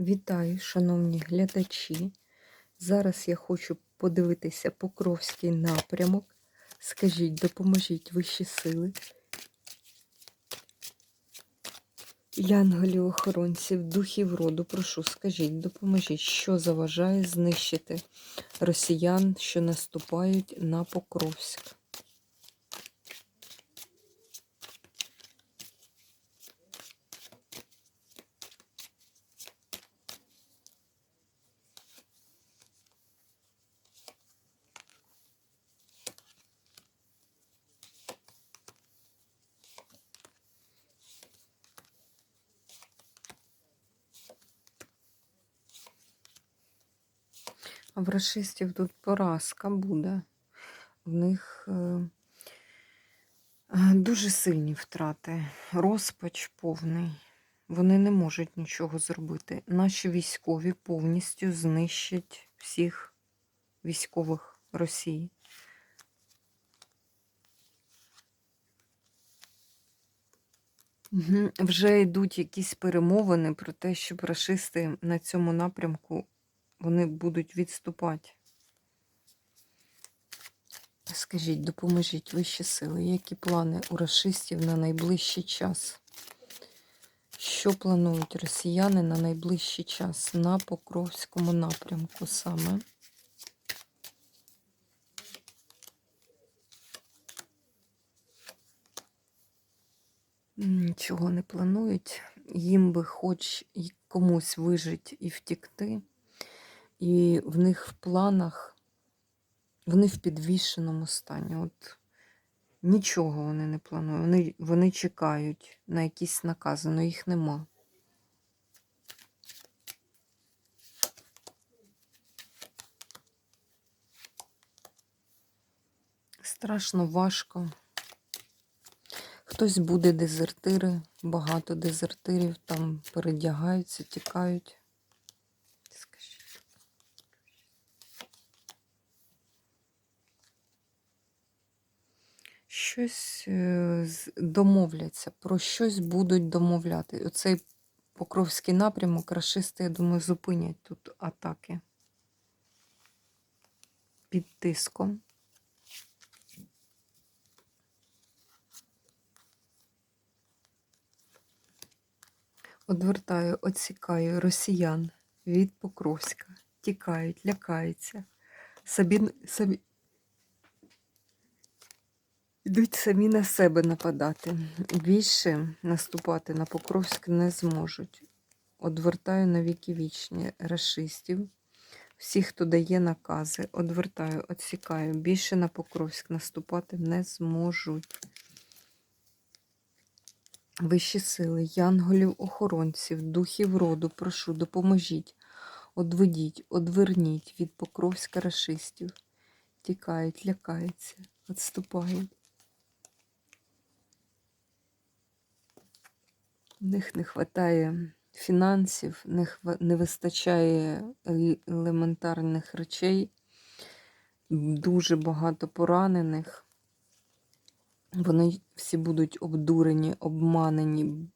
Вітаю, шановні глядачі. Зараз я хочу подивитися Покровський напрямок. Скажіть, допоможіть вищі сили. Янголів охоронців, духів роду, прошу, скажіть, допоможіть, що заважає знищити росіян, що наступають на Покровськ. В расистів тут поразка буде. В них е, е, дуже сильні втрати, розпач повний. Вони не можуть нічого зробити. Наші військові повністю знищать всіх військових Росії. Вже йдуть якісь перемовини про те, щоб рашисти на цьому напрямку вони будуть відступати. Скажіть, допоможіть вищі сили, які плани у рашистів на найближчий час? Що планують росіяни на найближчий час на Покровському напрямку саме? Нічого не планують. Їм би хоч комусь вижити і втікти. І в них в планах вони в підвішеному стані. От нічого вони не планують. Вони, вони чекають на якісь накази, але їх нема. Страшно важко. Хтось буде дезертири, багато дезертирів там передягаються, тікають. Скажіть. Щось е, домовляться, про щось будуть домовляти. Оцей Покровський напрямок, рашисти, я думаю, зупинять тут атаки під тиском. Одвертаю, оцікаю росіян від Покровська. Тікають, лякаються. Собі, самі... Йдуть самі на себе нападати. Більше наступати на Покровськ не зможуть. Одвертаю на віки вічні рашистів. Всіх, хто дає накази, одвертаю, отсікаю. Більше на Покровськ наступати не зможуть. Вищі сили, янголів, охоронців, духів роду, прошу, допоможіть, одведіть, одверніть від Покровська рашистів. Тікають, лякаються, відступають. В них не вистачає фінансів, не, хва- не вистачає елементарних речей, дуже багато поранених. Вони всі будуть обдурені, обманені,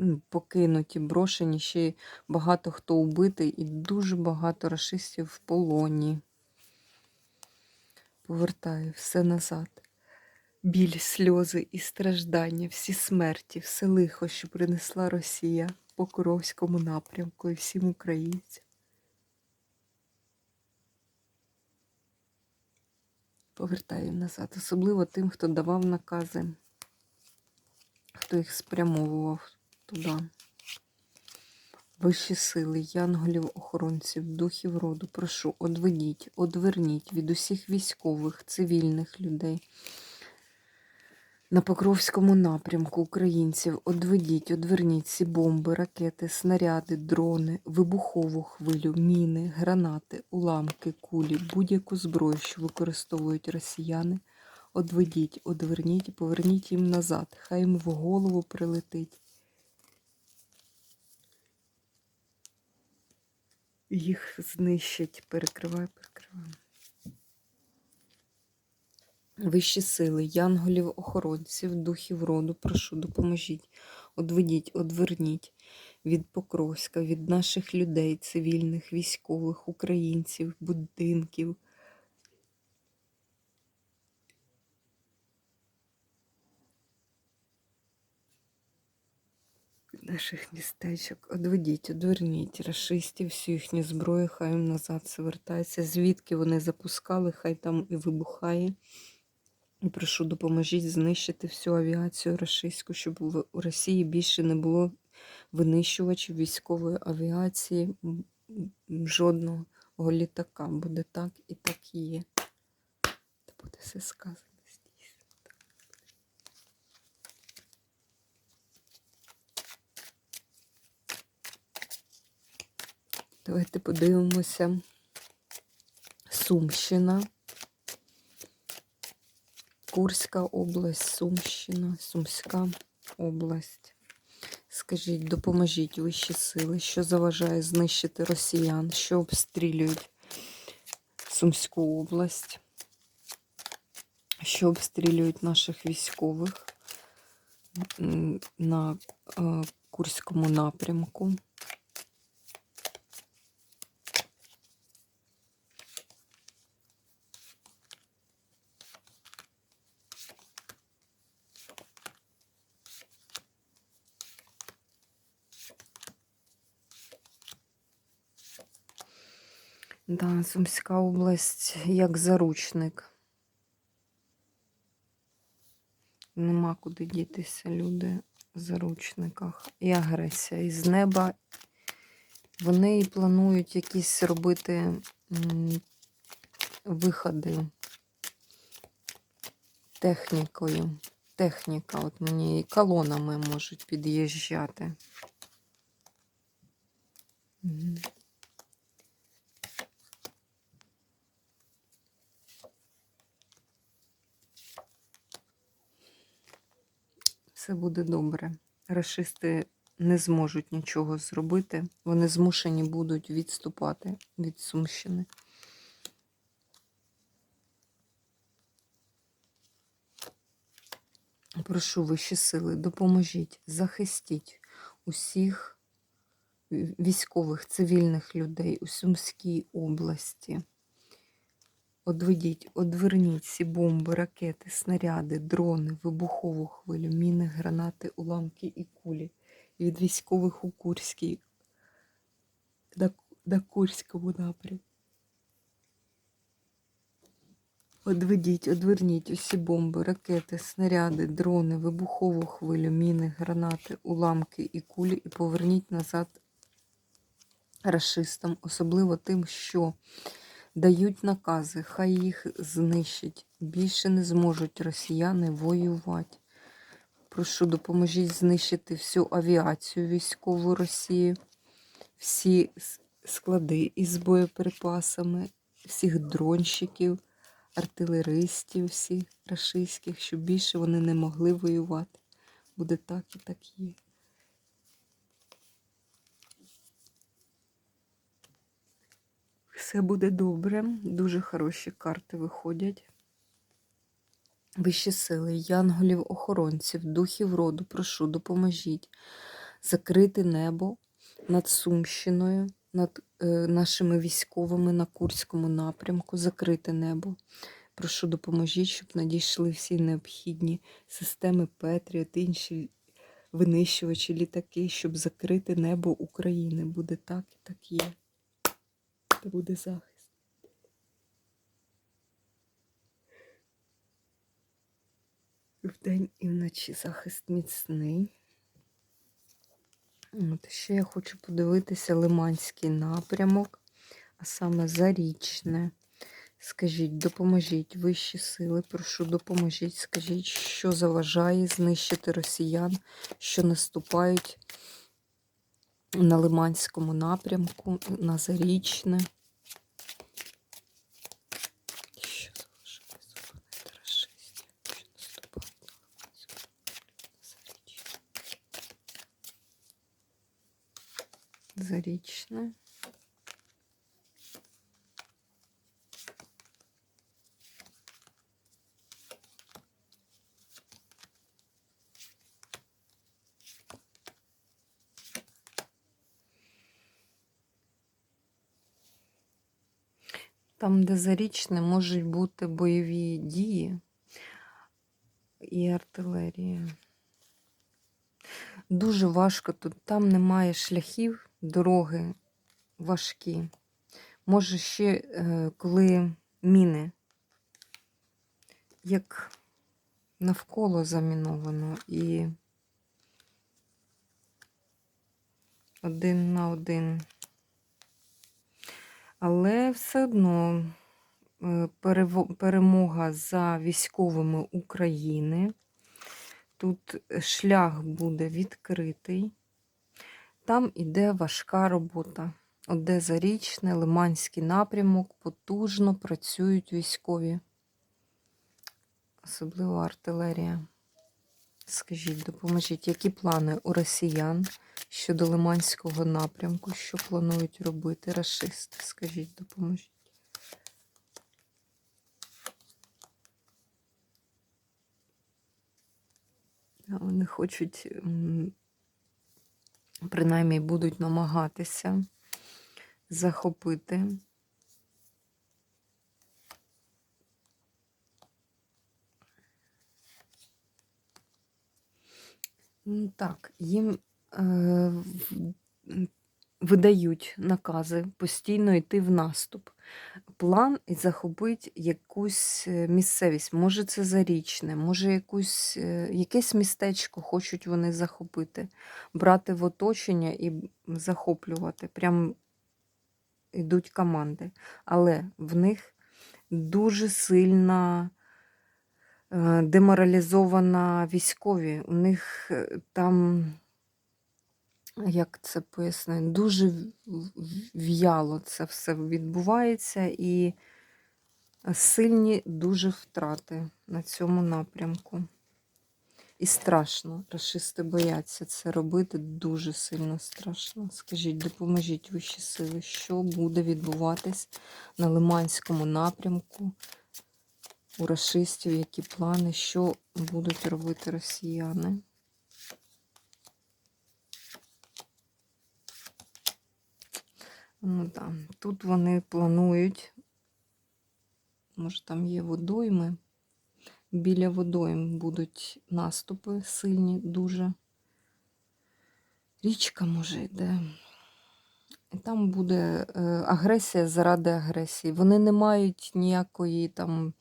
м, покинуті, брошені. Ще багато хто убитий, і дуже багато рашистів в полоні. Повертаю все назад. Біль, сльози і страждання, всі смерті, все лихо, що принесла Росія по Куровському напрямку і всім українцям. Повертаю назад, особливо тим, хто давав накази, хто їх спрямовував туди. Вищі сили, янголів, охоронців, духів роду, прошу, одведіть, одверніть від усіх військових, цивільних людей. На Покровському напрямку українців одведіть, одверніть ці бомби, ракети, снаряди, дрони, вибухову хвилю, міни, гранати, уламки, кулі, будь-яку зброю, що використовують росіяни. Одведіть, одверніть поверніть їм назад. Хай їм в голову прилетить. Їх знищать. Перекриваю, перекриваю. Вищі сили, янголів, охоронців, духів роду, прошу, допоможіть, одведіть, одверніть від Покровська, від наших людей, цивільних, військових, українців, будинків. Наших містечок одведіть, одверніть рашистів, всю їхню зброю, хай їм назад звертається. Звідки вони запускали, хай там і вибухає. Прошу, допоможіть знищити всю авіацію рашистську, щоб у Росії більше не було винищувачів військової авіації, жодного літака. Буде так і так і є. Та буде все сказано. Давайте подивимося. Сумщина. Курська область, Сумщина, Сумська область. Скажіть, допоможіть вищі сили, що заважає знищити росіян, що обстрілюють Сумську область, що обстрілюють наших військових на е, Курському напрямку. Да, Сумська область як заручник. Нема куди дітися, люди в заручниках. І агресія із неба. Вони і планують якісь робити виходи технікою. Техніка, от мені і колонами можуть під'їжджати. Мгм. Все буде добре. Рашисти не зможуть нічого зробити. Вони змушені будуть відступати від Сумщини. Прошу вищі сили, допоможіть, захистіть усіх військових, цивільних людей у Сумській області. Одведіть, одверніть всі бомби, ракети, снаряди, дрони, вибухову хвилю, міни, гранати, уламки і кулі від військових у Курській на, Курському напрямку. Одведіть, одверніть усі бомби, ракети, снаряди, дрони, вибухову хвилю, міни, гранати, уламки і кулі, і поверніть назад рашистам, особливо тим, що дають накази, хай їх знищать. Більше не зможуть росіяни воювати. Прошу, допоможіть знищити всю авіацію військову Росії, всі склади із боєприпасами, всіх дронщиків, артилеристів, всіх рашистських, щоб більше вони не могли воювати. Буде так і так є. Все буде добре. Дуже хороші карти виходять. Вищі сили, янголів, охоронців, духів роду, прошу, допоможіть закрити небо над Сумщиною, над е, нашими військовими на Курському напрямку, закрити небо. Прошу, допоможіть, щоб надійшли всі необхідні системи Петріот, інші винищувачі, літаки, щоб закрити небо України. Буде так і так є. Та буде захист. Вдень і вночі захист міцний. От ще я хочу подивитися Лиманський напрямок, а саме Зарічне. Скажіть, допоможіть вищі сили, прошу, допоможіть. Скажіть, що заважає знищити росіян, що наступають на Лиманському напрямку, на Зарічне. Що заважає зупинити рашистів, що наступають на Лиманському напрямку, на Зарічне. Зарічне. Там, де зарічне, можуть бути бойові дії і артилерія. Дуже важко тут. Там немає шляхів, дороги важкі. Може, ще е, коли міни, як навколо заміновано і один на один. Але все одно е, перемога за військовими України. Тут шлях буде відкритий. Там іде важка робота. Оде Зарічне, Лиманський напрямок, потужно працюють військові, особливо артилерія. Скажіть, допоможіть, які плани у росіян щодо Лиманського напрямку, що планують робити рашисти? Скажіть, допоможіть. Вони хочуть, принаймні будуть намагатися захопити. Так, їм видають накази постійно йти в наступ. План і захопити якусь е, місцевість. Може, це зарічне, може, якусь, е, якесь містечко хочуть вони захопити, брати в оточення і захоплювати. Прям йдуть команди. Але в них дуже сильна е, деморалізована військові. У них е, там, як це пояснити, дуже в'яло це все відбувається, і сильні дуже втрати на цьому напрямку. І страшно. Рашисти бояться це робити дуже сильно страшно. Скажіть, допоможіть вищі сили, що буде відбуватись на Лиманському напрямку у рашистів, які плани, що будуть робити росіяни. Ну так, тут вони планують, може там є водойми. Біля водойм будуть наступи сильні, дуже. Річка може йде. І там буде е, агресія заради агресії. Вони не мають ніякої там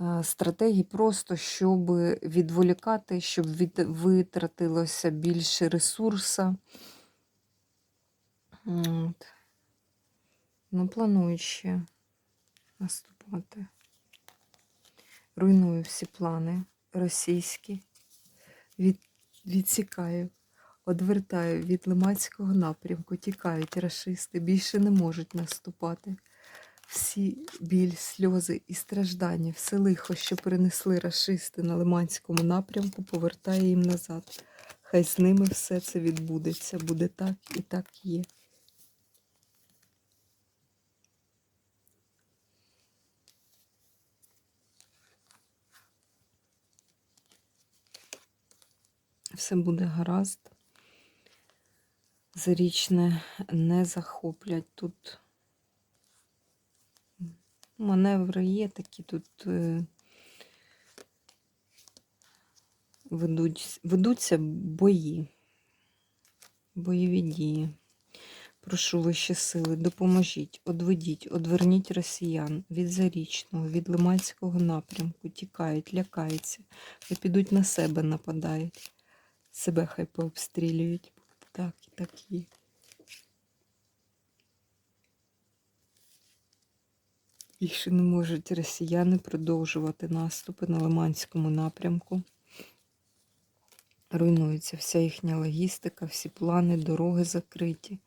е, стратегії, просто щоб відволікати, щоб витратилося більше ресурсу. От. Ну, планують ще наступати. Руйную всі плани російські. Від, відсікаю, одвертаю від Лиманського напрямку, тікають рашисти, більше не можуть наступати. Всі біль, сльози і страждання, все лихо, що принесли рашисти на Лиманському напрямку, повертає їм назад. Хай з ними все це відбудеться. Буде так і так є. Все буде гаразд. Зарічне не захоплять. Тут маневри є такі, тут е, ведуть, ведуться бої, бойові дії. Прошу вищі сили, допоможіть, одведіть, одверніть росіян від Зарічного, від Лиманського напрямку, тікають, лякаються, хай підуть на себе, нападають. Себе хай пообстрілюють. Так, і так є. Більше не можуть росіяни продовжувати наступи на Лиманському напрямку. Руйнується вся їхня логістика, всі плани, дороги закриті.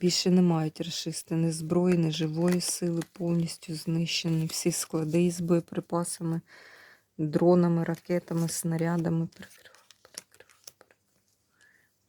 Більше не мають рашисти ні зброї, ні живої сили, повністю знищені. Всі склади із боєприпасами, дронами, ракетами, снарядами.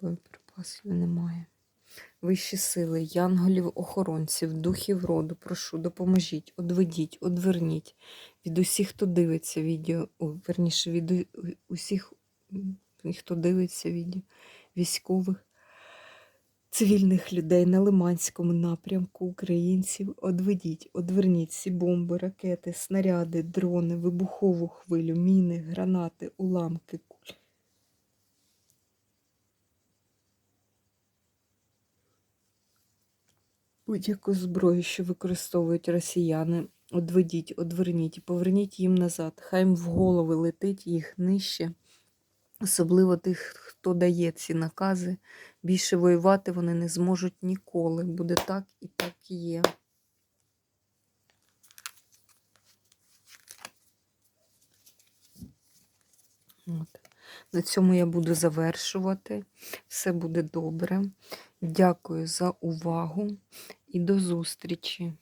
Боєприпасів немає. Вищі сили, янголів, охоронців, духів роду, прошу, допоможіть, одведіть, одверніть від усіх, хто дивиться відео, верніше, від усіх, хто дивиться відео, військових, цивільних людей на Лиманському напрямку українців. Одведіть, одверніть всі бомби, ракети, снаряди, дрони, вибухову хвилю, міни, гранати, уламки, куль. Будь-яку зброю, що використовують росіяни, одведіть, одверніть і поверніть їм назад. Хай їм в голови летить їх нижче. Особливо тих, хто дає ці накази. Більше воювати вони не зможуть ніколи. Буде так і так є. От. На цьому я буду завершувати. Все буде добре. Дякую за увагу і до зустрічі!